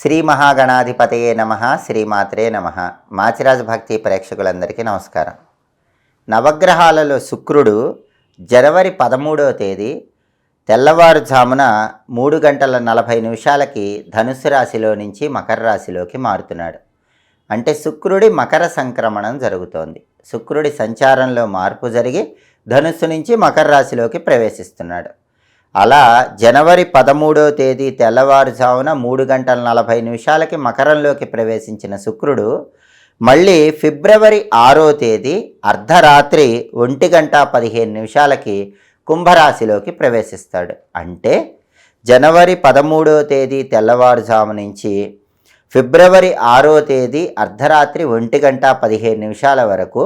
శ్రీ మహాగణాధిపతయే నమ శ్రీమాత్రే నమ. మాచిరాజ భక్తి ప్రేక్షకులందరికీ నమస్కారం. నవగ్రహాలలో శుక్రుడు జనవరి పదమూడవ తేదీ తెల్లవారుజామున మూడు గంటల నలభై నిమిషాలకి ధనుస్సు రాశిలో నుంచి మకర రాశిలోకి మారుతున్నాడు. అంటే శుక్రుడి మకర సంక్రమణం జరుగుతోంది. శుక్రుడి సంచారంలో మార్పు జరిగి ధనుస్సు నుంచి మకర రాశిలోకి ప్రవేశిస్తున్నాడు. అలా జనవరి పదమూడవ తేదీ తెల్లవారుజామున మూడు గంటల నలభై నిమిషాలకి మకరంలోకి ప్రవేశించిన శుక్రుడు మళ్ళీ ఫిబ్రవరి ఆరో తేదీ అర్ధరాత్రి ఒంటి గంట పదిహేను నిమిషాలకి కుంభరాశిలోకి ప్రవేశిస్తాడు. అంటే జనవరి పదమూడో తేదీ తెల్లవారుజాము నుంచి ఫిబ్రవరి ఆరో తేదీ అర్ధరాత్రి ఒంటి గంట పదిహేను నిమిషాల వరకు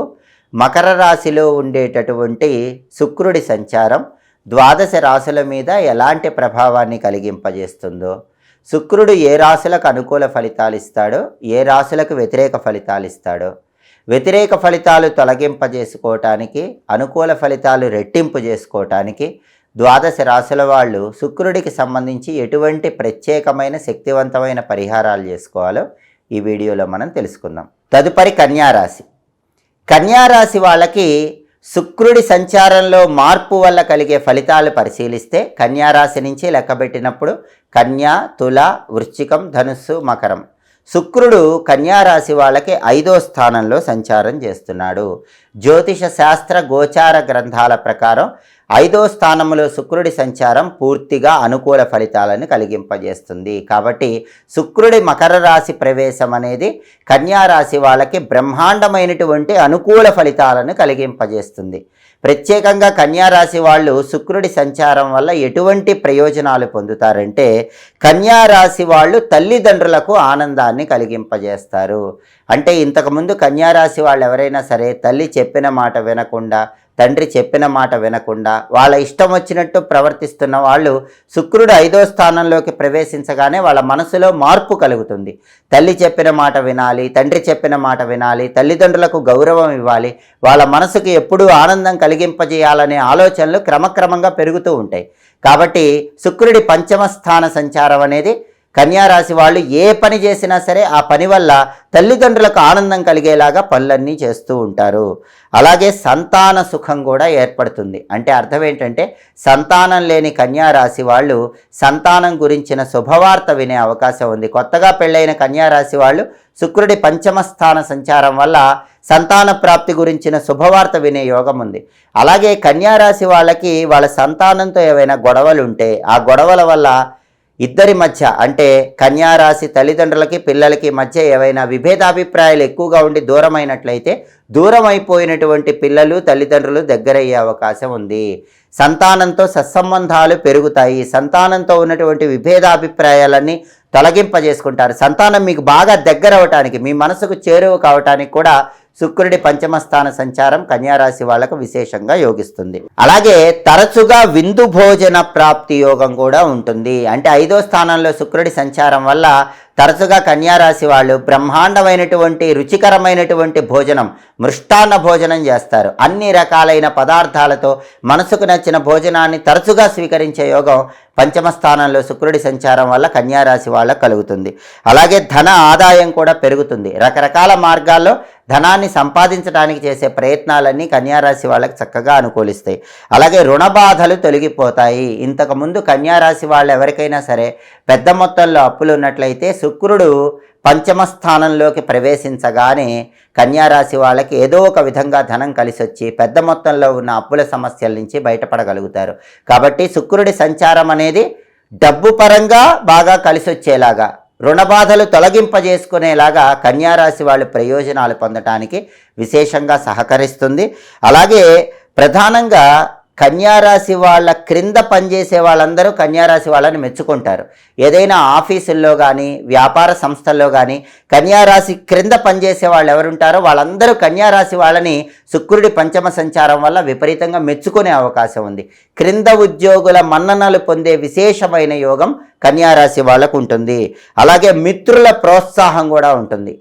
మకర రాశిలో ఉండేటటువంటి శుక్రుడి సంచారం ద్వాదశ రాశుల మీద ఎలాంటి ప్రభావాన్ని కలిగింపజేస్తుందో శుక్రుడు ఏ రాశులకు అనుకూల ఫలితాలు ఇస్తాడో ఏ రాశులకు వ్యతిరేక ఫలితాలు ఇస్తాడో వ్యతిరేక ఫలితాలు తొలగింపజేసుకోవటానికి అనుకూల ఫలితాలు రెట్టింపు చేసుకోవటానికి ద్వాదశ రాశుల వాళ్ళు శుక్రుడికి సంబంధించి ఎటువంటి ప్రత్యేకమైన శక్తివంతమైన పరిహారాలు చేసుకోవాలో ఈ వీడియోలో మనం తెలుసుకుందాం. తదుపరి కన్యారాశి. కన్యారాశి వాళ్ళకి శుక్రుడి సంచారంలో మార్పు వల్ల కలిగే ఫలితాలు పరిశీలిస్తే కన్యారాశి నుంచి లెక్కబెట్టినప్పుడు కన్యా తుల వృశ్చికం ధనుస్సు మకరం. శుక్రుడు కన్యారాశి వాళ్ళకి ఐదో స్థానంలో సంచారం చేస్తున్నాడు. జ్యోతిష శాస్త్ర గోచార గ్రంథాల ప్రకారం ఐదో స్థానంలో శుక్రుడి సంచారం పూర్తిగా అనుకూల ఫలితాలను కలిగింపజేస్తుంది. కాబట్టి శుక్రుడి మకర రాశి ప్రవేశం అనేది కన్యా రాశి వాళ్ళకి బ్రహ్మాండమైనటువంటి అనుకూల ఫలితాలను కలిగింపజేస్తుంది. ప్రత్యేకంగా కన్యా రాశి వాళ్ళు శుక్రుడి సంచారం వల్ల ఎటువంటి ప్రయోజనాలు పొందుతారంటే కన్యా రాశి వాళ్ళు తల్లిదండ్రులకు ఆనందాన్ని కలిగింపజేస్తారు. అంటే ఇంతకుముందు కన్యా రాశి వాళ్ళు ఎవరైనా సరే తల్లి చెప్పిన మాట వినకుండా తండ్రి చెప్పిన మాట వినకుండా వాళ్ళ ఇష్టం వచ్చినట్టు ప్రవర్తిస్తున్న వాళ్ళు శుక్రుడు ఐదో స్థానంలోకి ప్రవేశించగానే వాళ్ళ మనసులో మార్పు కలుగుతుంది. తల్లి చెప్పిన మాట వినాలి తండ్రి చెప్పిన మాట వినాలి తల్లిదండ్రులకు గౌరవం ఇవ్వాలి వాళ్ళ మనసుకు ఎప్పుడూ ఆనందం కలిగింపజేయాలనే ఆలోచనలు క్రమక్రమంగా పెరుగుతూ ఉంటాయి. కాబట్టి శుక్రుడి పంచమ స్థాన సంచారం అనేది కన్యారాశి వాళ్ళు ఏ పని చేసినా సరే ఆ పని వల్ల తల్లిదండ్రులకు ఆనందం కలిగేలాగా పనులన్నీ చేస్తూ ఉంటారు. అలాగే సంతాన సుఖం కూడా ఏర్పడుతుంది. అంటే అర్థం ఏంటంటే సంతానం లేని కన్యారాశి వాళ్ళు సంతానం గురించిన శుభవార్త వినే అవకాశం ఉంది. కొత్తగా పెళ్ళైన కన్యారాశి వాళ్ళు శుక్రుడి పంచమస్థాన సంచారం వల్ల సంతాన ప్రాప్తి గురించిన శుభవార్త వినే యోగం ఉంది. అలాగే కన్యారాశి వాళ్ళకి వాళ్ళ సంతానంతో ఏవైనా గొడవలు ఉంటే ఆ గొడవల వల్ల ఇద్దరి మధ్య అంటే కన్యారాశి తల్లిదండ్రులకి పిల్లలకి మధ్య ఏవైనా విభేదాభిప్రాయాలు ఎక్కువగా ఉండి దూరమైనట్లయితే దూరం అయిపోయినటువంటి పిల్లలు తల్లిదండ్రులు దగ్గరయ్యే అవకాశం ఉంది. సంతానంతో సత్సంబంధాలు పెరుగుతాయి. సంతానంతో ఉన్నటువంటి విభేదాభిప్రాయాలన్నీ తొలగింపజేసుకుంటారు. సంతానం మీకు బాగా దగ్గర అవటానికి మీ మనసుకు చేరువ కావటానికి కూడా శుక్రుడి పంచమస్థాన సంచారం కన్యారాశి వాళ్ళకు విశేషంగా యోగిస్తుంది. అలాగే తరచుగా విందు భోజన ప్రాప్తి యోగం కూడా ఉంటుంది. అంటే ఐదో స్థానంలో శుక్రుడి సంచారం వల్ల తరచుగా కన్యారాశి వాళ్ళు బ్రహ్మాండమైనటువంటి రుచికరమైనటువంటి భోజనం మృష్టాన్న భోజనం చేస్తారు. అన్ని రకాలైన పదార్థాలతో మనసుకు నచ్చిన భోజనాన్ని తరచుగా స్వీకరించే యోగం పంచమ స్థానంలో శుక్రుడి సంచారం వల్ల కన్యారాశి వాళ్ళకు కలుగుతుంది. అలాగే ధన ఆదాయం కూడా పెరుగుతుంది. రకరకాల మార్గాల్లో ధనాన్ని సంపాదించడానికి చేసే ప్రయత్నాలన్నీ కన్యారాశి వాళ్ళకి చక్కగా అనుకూలిస్తాయి. అలాగే రుణ బాధలు తొలగిపోతాయి. ఇంతకుముందు కన్యారాశి వాళ్ళు ఎవరికైనా సరే పెద్ద మొత్తంలో అప్పులు ఉన్నట్లయితే శుక్రుడు పంచమ స్థానంలోకి ప్రవేశించగానే కన్యారాశి వాళ్ళకి ఏదో ఒక విధంగా ధనం కలిసి వచ్చి పెద్ద మొత్తంలో ఉన్న అప్పుల సమస్యల నుంచి బయటపడగలుగుతారు. కాబట్టి శుక్రుడి సంచారం అనేది డబ్బు పరంగా బాగా కలిసి వచ్చేలాగా రుణ బాధలు తొలగింపజేసుకునేలాగా కన్యారాశి వాళ్ళు ప్రయోజనాలు పొందటానికి విశేషంగా సహకరిస్తుంది. అలాగే ప్రధానంగా కన్యారాశి వాళ్ళ క్రింద పనిచేసే వాళ్ళందరూ కన్యారాశి వాళ్ళని మెచ్చుకుంటారు. ఏదైనా ఆఫీసుల్లో కానీ వ్యాపార సంస్థల్లో కానీ కన్యారాశి క్రింద పనిచేసే వాళ్ళు ఎవరుంటారో వాళ్ళందరూ కన్యారాశి వాళ్ళని శుక్రుడి పంచమ సంచారం వల్ల విపరీతంగా మెచ్చుకునే అవకాశం ఉంది. క్రింద ఉద్యోగుల మన్ననలు పొందే విశేషమైన యోగం కన్యారాశి వాళ్ళకు ఉంటుంది. అలాగే మిత్రుల ప్రోత్సాహం కూడా ఉంటుంది.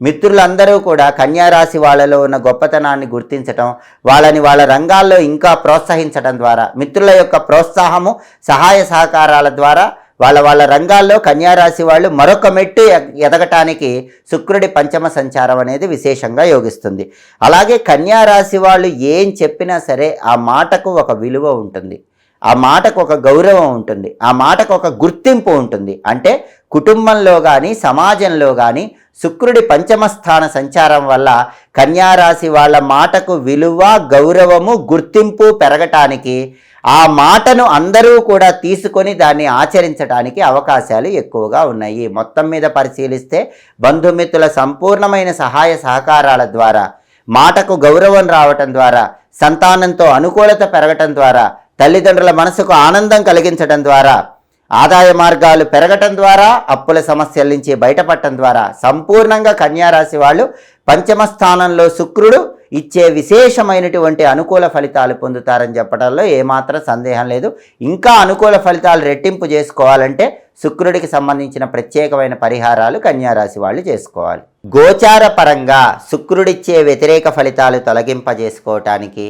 మిత్రులందరూ కూడా కన్యారాశి వాళ్ళలో ఉన్న గొప్పతనాన్ని గుర్తించటం వాళ్ళని వాళ్ళ రంగాల్లో ఇంకా ప్రోత్సహించడం ద్వారా మిత్రుల యొక్క ప్రోత్సాహము సహాయ సహకారాల ద్వారా వాళ్ళ వాళ్ళ రంగాల్లో కన్యారాశి వాళ్ళు మరొక మెట్టు ఎదగటానికి శుక్రుడి పంచమ సంచారం అనేది విశేషంగా యోగిస్తుంది. అలాగే కన్యారాశి వాళ్ళు ఏం చెప్పినా సరే ఆ మాటకు ఒక విలువ ఉంటుంది. ఆ మాటకు ఒక గౌరవం ఉంటుంది ఆ మాటకు ఒక గుర్తింపు ఉంటుంది. అంటే కుటుంబంలో కానీ సమాజంలో కానీ శుక్రుడి పంచమ స్థాన సంచారం వల్ల కన్యారాశి వాళ్ళ మాటకు విలువ గౌరవము గుర్తింపు పెరగటానికి ఆ మాటను అందరూ కూడా తీసుకొని దాన్ని ఆచరించడానికి అవకాశాలు ఎక్కువగా ఉన్నాయి. మొత్తం మీద పరిశీలిస్తే బంధుమిత్రుల సంపూర్ణమైన సహాయ సహకారాల ద్వారా మాటకు గౌరవం రావటం ద్వారా సంతానంతో అనుకూలత పెరగటం ద్వారా తల్లిదండ్రుల మనసుకు ఆనందం కలిగించడం ద్వారా ఆదాయ మార్గాలు పెరగటం ద్వారా అప్పుల సమస్యల నుంచి బయటపడటం ద్వారా సంపూర్ణంగా కన్యారాశి వాళ్ళు పంచమ స్థానంలో శుక్రుడు ఇచ్చే విశేషమైనటువంటి అనుకూల ఫలితాలు పొందుతారని చెప్పడంలో ఏమాత్రం సందేహం లేదు. ఇంకా అనుకూల ఫలితాలు రెట్టింపు చేసుకోవాలంటే శుక్రుడికి సంబంధించిన ప్రత్యేకమైన పరిహారాలు కన్యారాశి వాళ్ళు చేసుకోవాలి. గోచార పరంగా శుక్రుడిచ్చే వ్యతిరేక ఫలితాలు తొలగింపజేసుకోవటానికి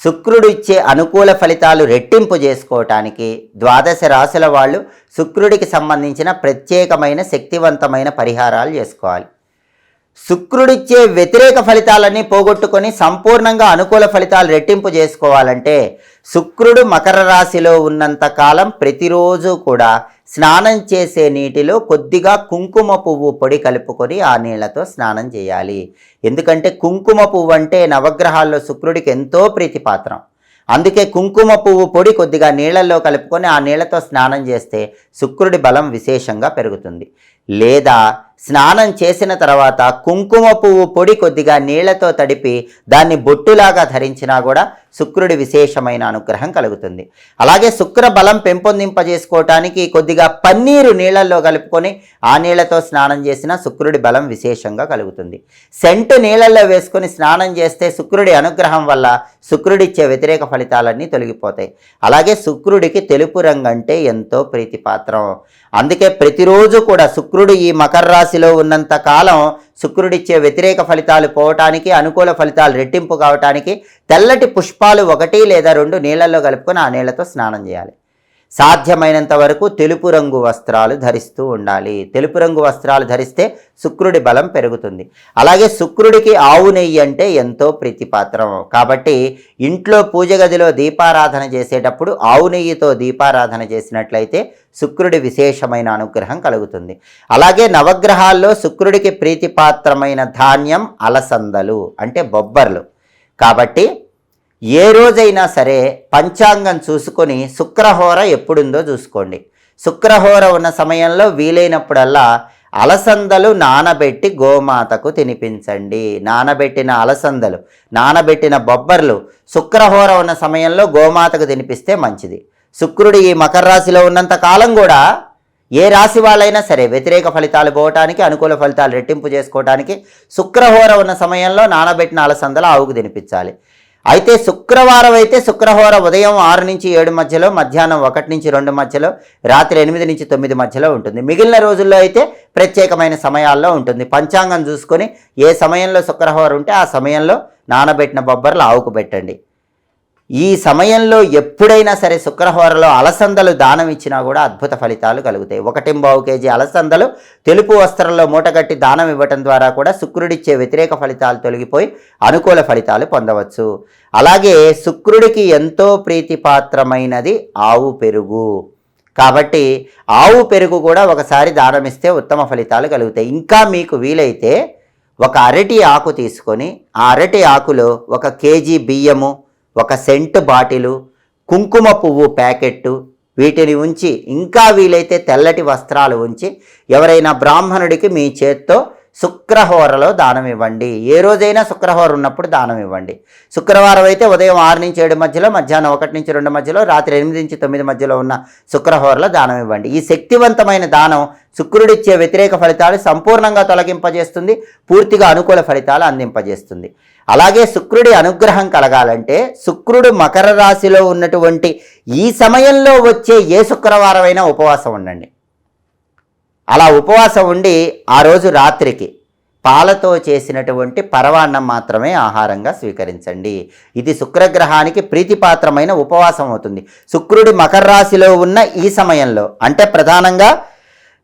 శుక్రుడు ఇచ్చే అనుకూల ఫలితాలు రెట్టింపు చేసుకోవటానికి ద్వాదశ రాశుల వాళ్ళు శుక్రుడికి సంబంధించిన ప్రత్యేకమైన శక్తివంతమైన పరిహారాలు చేసుకోవాలి. శుక్రుడిచ్చే వ్యతిరేక ఫలితాలన్నీ పోగొట్టుకొని సంపూర్ణంగా అనుకూల ఫలితాలు రెట్టింపు చేసుకోవాలంటే శుక్రుడు మకర రాశిలో ఉన్నంత కాలం ప్రతిరోజు కూడా స్నానం చేసే నీటిలో కొద్దిగా కుంకుమ పువ్వు పొడి కలుపుకొని ఆ నీళ్ళతో స్నానం చేయాలి. ఎందుకంటే కుంకుమ పువ్వు అంటే నవగ్రహాల్లో శుక్రుడికి ఎంతో ప్రీతిపాత్రం. అందుకే కుంకుమ పువ్వు పొడి కొద్దిగా నీళ్ళల్లో కలుపుకొని ఆ నీళ్ళతో స్నానం చేస్తే శుక్రుడి బలం విశేషంగా పెరుగుతుంది. లేదా స్నానం చేసిన తర్వాత కుంకుమ పువ్వు పొడి కొద్దిగా నీళ్ళతో తడిపి దాన్ని బొట్టులాగా ధరించినా కూడా శుక్రుడి విశేషమైన అనుగ్రహం కలుగుతుంది. అలాగే శుక్ర బలం పెంపొందింపజేసుకోవటానికి కొద్దిగా పన్నీరు నీళ్ళల్లో కలుపుకొని ఆ నీళ్ళతో స్నానం చేసిన శుక్రుడి బలం విశేషంగా కలుగుతుంది. సెంటు నీళ్ళల్లో వేసుకొని స్నానం చేస్తే శుక్రుడి అనుగ్రహం వల్ల శుక్రుడిచ్చే వ్యతిరేక ఫలితాలన్నీ తొలగిపోతాయి. అలాగే శుక్రుడికి తెలుపు రంగు అంటే ఎంతో ప్రీతిపాత్రం. అందుకే ప్రతిరోజు కూడా శుక్రుడు ఈ మకర రాశిలో ఉన్నంత కాలం శుక్రుడిచ్చే వ్యతిరేక ఫలితాలు పోవటానికి అనుకూల ఫలితాలు రెట్టింపు కావటానికి తెల్లటి పుష్పాలు ఒకటి లేదా రెండు నీళ్ళల్లో కలుపుకొని ఆ నీళ్ళతో స్నానం చేయాలి. సాధ్యమైనంత వరకు తెలుపు రంగు వస్త్రాలు ధరిస్తూ ఉండాలి. తెలుపు రంగు వస్త్రాలు ధరిస్తే శుక్రుడి బలం పెరుగుతుంది. అలాగే శుక్రుడికి ఆవు నెయ్యి అంటే ఎంతో ప్రీతిపాత్రం. కాబట్టి ఇంట్లో పూజ గదిలో దీపారాధన చేసేటప్పుడు ఆవు నెయ్యితో దీపారాధన చేసినట్లయితే శుక్రుడి విశేషమైన అనుగ్రహం కలుగుతుంది. అలాగే నవగ్రహాల్లో శుక్రుడికి ప్రీతిపాత్రమైన ధాన్యం అలసందలు అంటే బొబ్బర్లు. కాబట్టి ఏ రోజైనా సరే పంచాంగం చూసుకొని శుక్రహోర ఎప్పుడుందో చూసుకోండి. శుక్రహోర ఉన్న సమయంలో వీలైనప్పుడల్లా అలసందలు నానబెట్టి గోమాతకు తినిపించండి. నానబెట్టిన అలసందలు నానబెట్టిన బొబ్బర్లు శుక్రహోర ఉన్న సమయంలో గోమాతకు తినిపిస్తే మంచిది. శుక్రుడు ఈ మకర రాశిలో ఉన్నంత కాలం కూడా ఏ రాశి వాళ్ళైనా సరే వ్యతిరేక ఫలితాలు పోవటానికి అనుకూల ఫలితాలు రెట్టింపు చేసుకోవటానికి శుక్రహోర ఉన్న సమయంలో నానబెట్టిన అలసందలు ఆవుకు తినిపించాలి. అయితే శుక్రవారం అయితే శుక్రవారం ఉదయం ఆరు నుంచి ఏడు మధ్యలో మధ్యాహ్నం ఒకటి నుంచి రెండు మధ్యలో రాత్రి ఎనిమిది నుంచి తొమ్మిది మధ్యలో ఉంటుంది. మిగిలిన రోజుల్లో అయితే ప్రత్యేకమైన సమయాల్లో ఉంటుంది. పంచాంగం చూసుకొని ఏ సమయంలో శుక్రవారం ఉంటే ఆ సమయంలో నానబెట్టిన బొబ్బర్లు ఆవుకు పెట్టండి. ఈ సమయంలో ఎప్పుడైనా సరే శుక్రహోరలో అలసందలు దానం ఇచ్చినా కూడా అద్భుత ఫలితాలు కలుగుతాయి. ఒకటింబావు కేజీ అలసందలు తెలుపు వస్త్రంలో మూటగట్టి దానం ఇవ్వటం ద్వారా కూడా శుక్రుడిచ్చే వ్యతిరేక ఫలితాలు తొలగిపోయి అనుకూల ఫలితాలు పొందవచ్చు. అలాగే శుక్రుడికి ఎంతో ప్రీతిపాత్రమైనది ఆవు పెరుగు. కాబట్టి ఆవు పెరుగు కూడా ఒకసారి దానం ఇస్తే ఉత్తమ ఫలితాలు కలుగుతాయి. ఇంకా మీకు వీలైతే ఒక అరటి ఆకు తీసుకొని ఆ అరటి ఆకులో ఒక కేజీ బియ్యము ఒక సెంటు బాటిలు కుంకుమ పువ్వు ప్యాకెట్టు వీటిని ఉంచి ఇంకా వీలైతే తెల్లటి వస్త్రాలు ఉంచి ఎవరైనా బ్రాహ్మణుడికి మీ చేత్తో శుక్రహోరలో దానం ఇవ్వండి. ఏ రోజైనా శుక్రహోర ఉన్నప్పుడు దానం ఇవ్వండి. శుక్రవారం అయితే ఉదయం ఆరు నుంచి ఏడు మధ్యలో మధ్యాహ్నం ఒకటి నుంచి రెండు మధ్యలో రాత్రి ఎనిమిది నుంచి తొమ్మిది మధ్యలో ఉన్న శుక్రహోరలో దానం ఇవ్వండి. ఈ శక్తివంతమైన దానం శుక్రుడిచ్చే వ్యతిరేక ఫలితాలు సంపూర్ణంగా తొలగింపజేస్తుంది పూర్తిగా అనుకూల ఫలితాలు అందింపజేస్తుంది. అలాగే శుక్రుడి అనుగ్రహం కలగాలంటే శుక్రుడు మకర రాశిలో ఉన్నటువంటి ఈ సమయంలో వచ్చే ఏ శుక్రవారమైనా ఉపవాసం ఉండండి. అలా ఉపవాసం ఉండి ఆ రోజు రాత్రికి పాలతో చేసినటువంటి పరవాన్నం మాత్రమే ఆహారంగా స్వీకరించండి. ఇది శుక్రగ్రహానికి ప్రీతిపాత్రమైన ఉపవాసం అవుతుంది. శుక్రుడి మకర రాశిలో ఉన్న ఈ సమయంలో అంటే ప్రధానంగా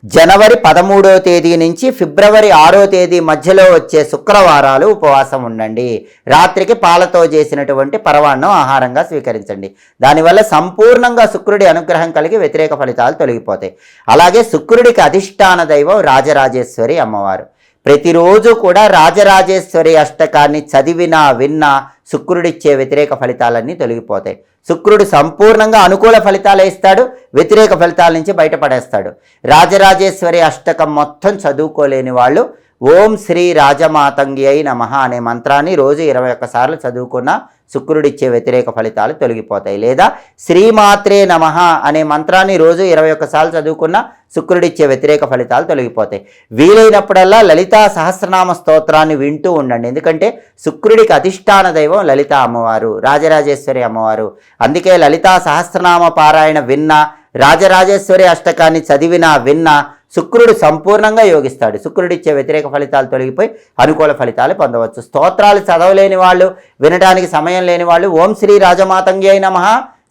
జనవరి పదమూడో తేదీ నుంచి ఫిబ్రవరి ఆరో తేదీ మధ్యలో వచ్చే శుక్రవారాలు ఉపవాసం ఉండండి. రాత్రికి పాలతో చేసినటువంటి పరవాన్నం ఆహారంగా స్వీకరించండి. దానివల్ల సంపూర్ణంగా శుక్రుడి అనుగ్రహం కలిగి వ్యతిరేక ఫలితాలు తొలగిపోతాయి. అలాగే శుక్రుడికి అధిష్టాన దైవం రాజరాజేశ్వరి అమ్మవారు. ప్రతిరోజు కూడా రాజరాజేశ్వరి అష్టకాన్ని చదివినా విన్నా శుక్రుడిచ్చే వ్యతిరేక ఫలితాలన్నీ తొలగిపోతాయి. శుక్రుడు సంపూర్ణంగా అనుకూల ఫలితాలే ఇస్తాడు వ్యతిరేక ఫలితాల నుంచి బయటపడేస్తాడు. రాజరాజేశ్వరి అష్టకం మొత్తం చదువుకోలేని వాళ్ళు ఓం శ్రీ రాజమాతంగి అయి నమ అనే మంత్రాన్ని రోజు ఇరవై ఒక్కసార్లు చదువుకున్న శుక్రుడిచ్చే వ్యతిరేక ఫలితాలు తొలగిపోతాయి. లేదా శ్రీమాత్రే నమ అనే మంత్రాన్ని రోజు ఇరవై ఒక్కసార్లు చదువుకున్న శుక్రుడిచ్చే వ్యతిరేక ఫలితాలు తొలగిపోతాయి. వీలైనప్పుడల్లా లలితా సహస్రనామ స్తోత్రాన్ని వింటూ ఉండండి. ఎందుకంటే శుక్రుడికి అధిష్టాన దైవం లలిత అమ్మవారు రాజరాజేశ్వరి అమ్మవారు. అందుకే లలితా సహస్రనామ పారాయణ విన్నా రాజరాజేశ్వరి అష్టకాన్ని చదివినా విన్నా శుక్రుడు సంపూర్ణంగా యోగిస్తాడు. శుక్రుడిచ్చే వ్యతిరేక ఫలితాలు తొలగిపోయి అనుకూల ఫలితాలు పొందవచ్చు. స్తోత్రాలు చదవలేని వాళ్ళు వినడానికి సమయం లేని వాళ్ళు ఓం శ్రీ రాజమాతంగి నమ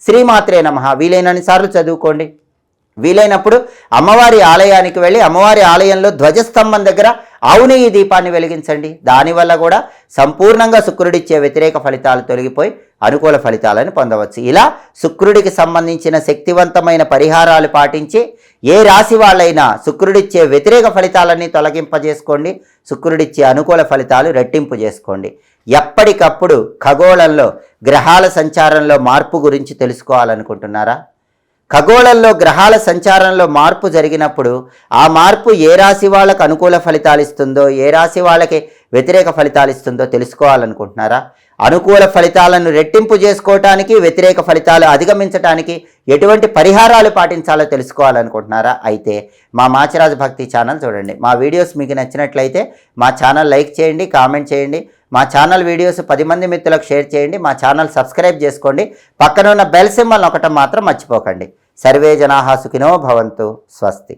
శ్రీమాత్రే నమ. వీలైనన్ని సార్లు చదువుకోండి. వీలైనప్పుడు అమ్మవారి ఆలయానికి వెళ్ళి అమ్మవారి ఆలయంలో ధ్వజస్తంభం దగ్గర ఆవుని ఈ దీపాన్ని వెలిగించండి. దానివల్ల కూడా సంపూర్ణంగా శుక్రుడిచ్చే వ్యతిరేక ఫలితాలు తొలగిపోయి అనుకూల ఫలితాలను పొందవచ్చు. ఇలా శుక్రుడికి సంబంధించిన శక్తివంతమైన పరిహారాలు పాటించి ఏ రాశి వాళ్ళైనా శుక్రుడిచ్చే వ్యతిరేక ఫలితాలన్నీ తొలగింపజేసుకోండి. శుక్రుడిచ్చే అనుకూల ఫలితాలు రెట్టింపు చేసుకోండి. ఎప్పటికప్పుడు ఖగోళంలో గ్రహాల సంచారంలో మార్పు గురించి తెలుసుకోవాలనుకుంటున్నారా? ఖగోళంలో గ్రహాల సంచారంలో మార్పు జరిగినప్పుడు ఆ మార్పు ఏ రాశి వాళ్ళకు అనుకూల ఫలితాలు ఇస్తుందో ఏ రాశి వాళ్ళకి వ్యతిరేక ఫలితాలు ఇస్తుందో తెలుసుకోవాలనుకుంటున్నారా? అనుకూల ఫలితాలను రెట్టింపు చేసుకోవటానికి వ్యతిరేక ఫలితాలు అధిగమించడానికి ఎటువంటి పరిహారాలు పాటించాలో తెలుసుకోవాలనుకుంటున్నారా? అయితే మా మాచిరాజు భక్తి ఛానల్ చూడండి. మా వీడియోస్ మీకు నచ్చినట్లయితే మా ఛానల్ లైక్ చేయండి కామెంట్ చేయండి. మా ఛానల్ వీడియోస్ పది మంది మిత్రులకు షేర్ చేయండి. మా ఛానల్ సబ్స్క్రైబ్ చేసుకోండి. పక్కన ఉన్న బెల్ సింబల్ ఒకటం మాత్రం మర్చిపోకండి. సర్వే జనాహా సుఖినో భవంతు. స్వస్తి.